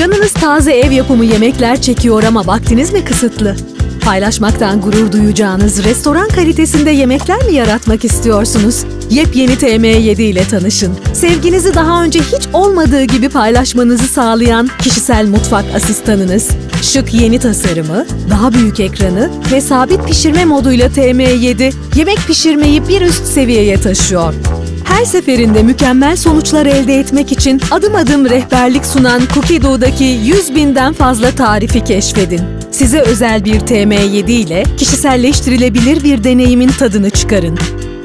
Canınız taze ev yapımı yemekler çekiyor ama vaktiniz mi kısıtlı? Paylaşmaktan gurur duyacağınız restoran kalitesinde yemekler mi yaratmak istiyorsunuz? Yepyeni TM7 ile tanışın. Sevginizi daha önce hiç olmadığı gibi paylaşmanızı sağlayan kişisel mutfak asistanınız. Şık yeni tasarımı, daha büyük ekranı ve sabit pişirme moduyla TM7 yemek pişirmeyi bir üst seviyeye taşıyor. Her seferinde mükemmel sonuçlar elde etmek için adım adım rehberlik sunan Cookiedo'daki 100 binden fazla tarifi keşfedin. Size özel bir TM7 ile kişiselleştirilebilir bir deneyimin tadını çıkarın.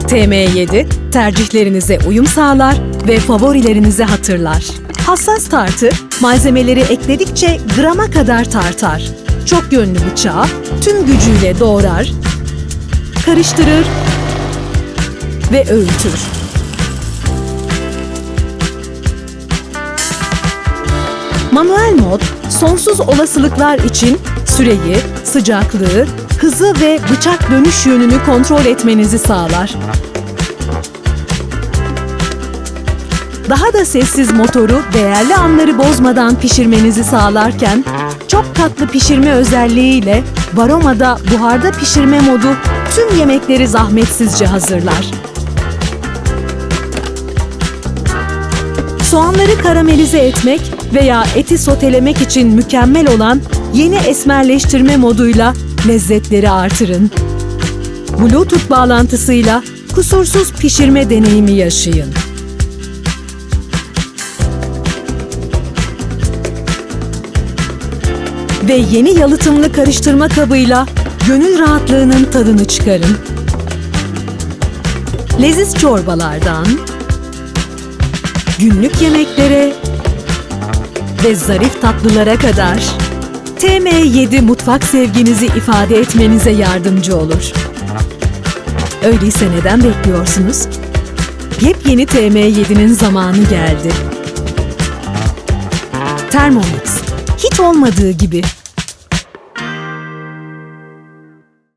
TM7, tercihlerinize uyum sağlar ve favorilerinizi hatırlar. Hassas tartı, malzemeleri ekledikçe grama kadar tartar. Çok yönlü bıçağı tüm gücüyle doğrar, karıştırır ve öğütür. Manuel mod, sonsuz olasılıklar için süreyi, sıcaklığı, hızı ve bıçak dönüş yönünü kontrol etmenizi sağlar. Daha da sessiz motoru değerli anları bozmadan pişirmenizi sağlarken, çok katlı pişirme özelliğiyle Varoma'da buharda pişirme modu tüm yemekleri zahmetsizce hazırlar. Soğanları karamelize etmek veya eti sotelemek için mükemmel olan yeni esmerleştirme moduyla lezzetleri artırın. Bluetooth bağlantısıyla kusursuz pişirme deneyimi yaşayın. Ve yeni yalıtımlı karıştırma kabıyla gönül rahatlığının tadını çıkarın. Leziz çorbalardan, günlük yemeklere ve zarif tatlılara kadar TM7 mutfak sevginizi ifade etmenize yardımcı olur. Öyleyse neden bekliyorsunuz? Yepyeni TM7'nin zamanı geldi. Thermomix. Hiç olmadığı gibi